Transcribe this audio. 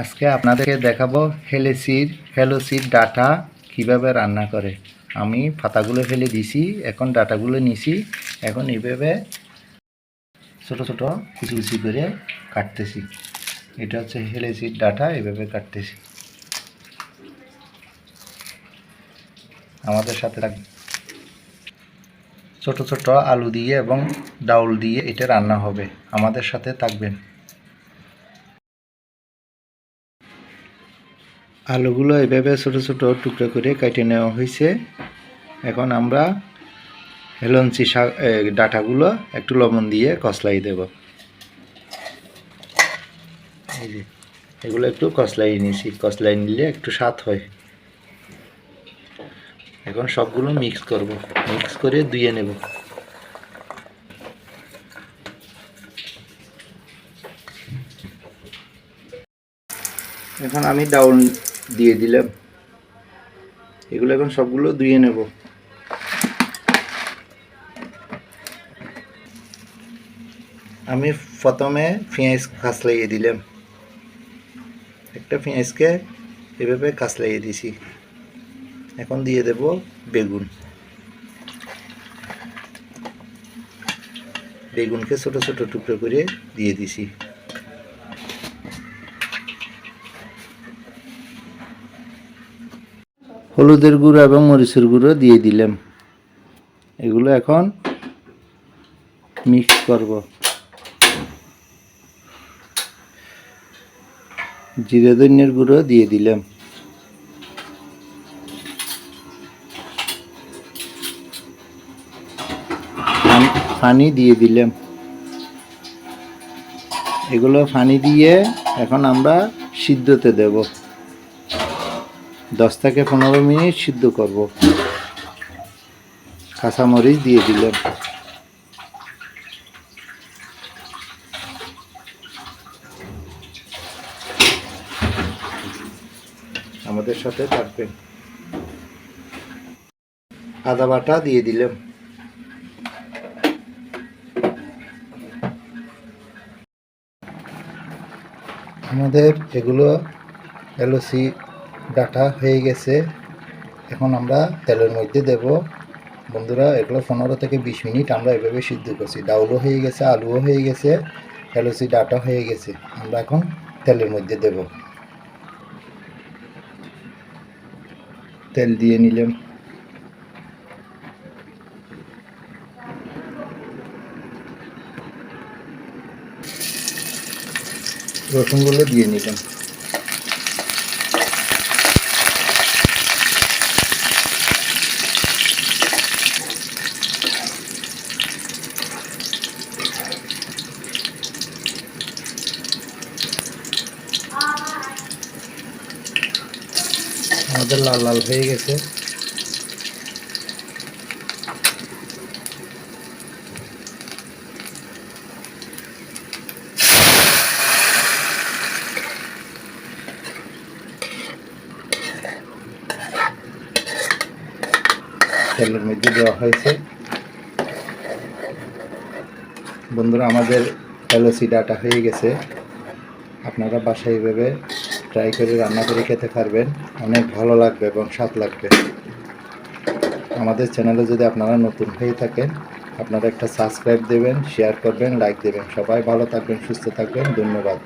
আজকে আপনাদেরকে দেখাবো হেলেসির হেলোসির ডাটা কীভাবে রান্না করে। আমি পাতাগুলো ফেলে দিছি, এখন ডাটাগুলো নিছি, এখন এইভাবে ছোট ছোট কুচি কুচি করে কাটতেছি। এটা হচ্ছে হেলেসির ডাটা, এইভাবে কাটতেছি। আমাদের সাথে থাকবে ছোট ছোট আলু দিয়ে এবং ডাউল দিয়ে এটা রান্না হবে। আমাদের সাথে থাকবেন। আলুগুলো এভাবে ছোট ছোট টুকরো করে কেটে নেওয়া হয়েছে। এখন আমরা হেলঞ্চি শাক ডাঁটাগুলো একটু লবণ দিয়ে কসলাই দেব। এগুলো একটু কসলাই নিয়েছি কসলাই নিলে একটু স্বাদ হয়। এখন সবগুলো মিক্স করব মিক্স করে ধুয়ে নেব। এখন আমি ডাউন দিয়ে দিলাম। এগুলো এখন সবগুলো ধুয়ে নেব। আমি প্রথমে পেঁয়াজ খাস লাগিয়ে দিলাম। একটা পেঁয়াজকে এভাবে কাজ লাগিয়ে দিছি এখন দিয়ে দেব বেগুন। বেগুনকে ছোট ছোট টুকরো করে দিয়ে দিছি হলুদের গুঁড়ো এবং মরিচের গুঁড়ো দিয়ে দিলাম। এগুলো এখন মিক্স করব। জিরে ধনিয়ার গুঁড়ো দিয়ে দিলাম। পানি দিয়ে দিলাম। এগুলো পানি দিয়ে এখন আমরা সিদ্ধতে দেব। দশ থেকে পনেরো মিনিট সিদ্ধ করব। কাঁচামরিচ দিয়ে দিলাম। আমাদের সাথে থাকবেন। আদা বাটা দিয়ে দিলাম। আমাদের এগুলো এলওসি ডাটা হয়ে গেছে। এখন আমরা তেলের মধ্যে দেব। বন্ধুরা, এগুলো পনেরো থেকে বিশ মিনিট আমরা এভাবে সিদ্ধ করছি। ডাউলও হয়ে গেছে, আলুও হয়ে গেছে, এলওসি ডাটা হয়ে গেছে। আমরা এখন তেলের মধ্যে দেব। তেল দিয়ে নিলাম। রসুনগুলো দিয়ে নিলাম। আমাদের লাল লাল হয়ে গেছে। তেলের মধ্যে দেওয়া হয়েছে। বন্ধুরা, আমাদের এলওসি ডাটা হয়ে গেছে। আপনারা বাসায় এভাবে ট্রাই করে রান্না করে খেতে পারবেন। অনেক ভালো লাগবে এবং স্বাদ লাগবে। আমাদের চ্যানেলে যদি আপনারা নতুন হয়ে থাকেন, আপনারা একটা সাবস্ক্রাইব দেবেন শেয়ার করবেন লাইক দেবেন। সবাই ভালো থাকবেন, সুস্থ থাকবেন। ধন্যবাদ।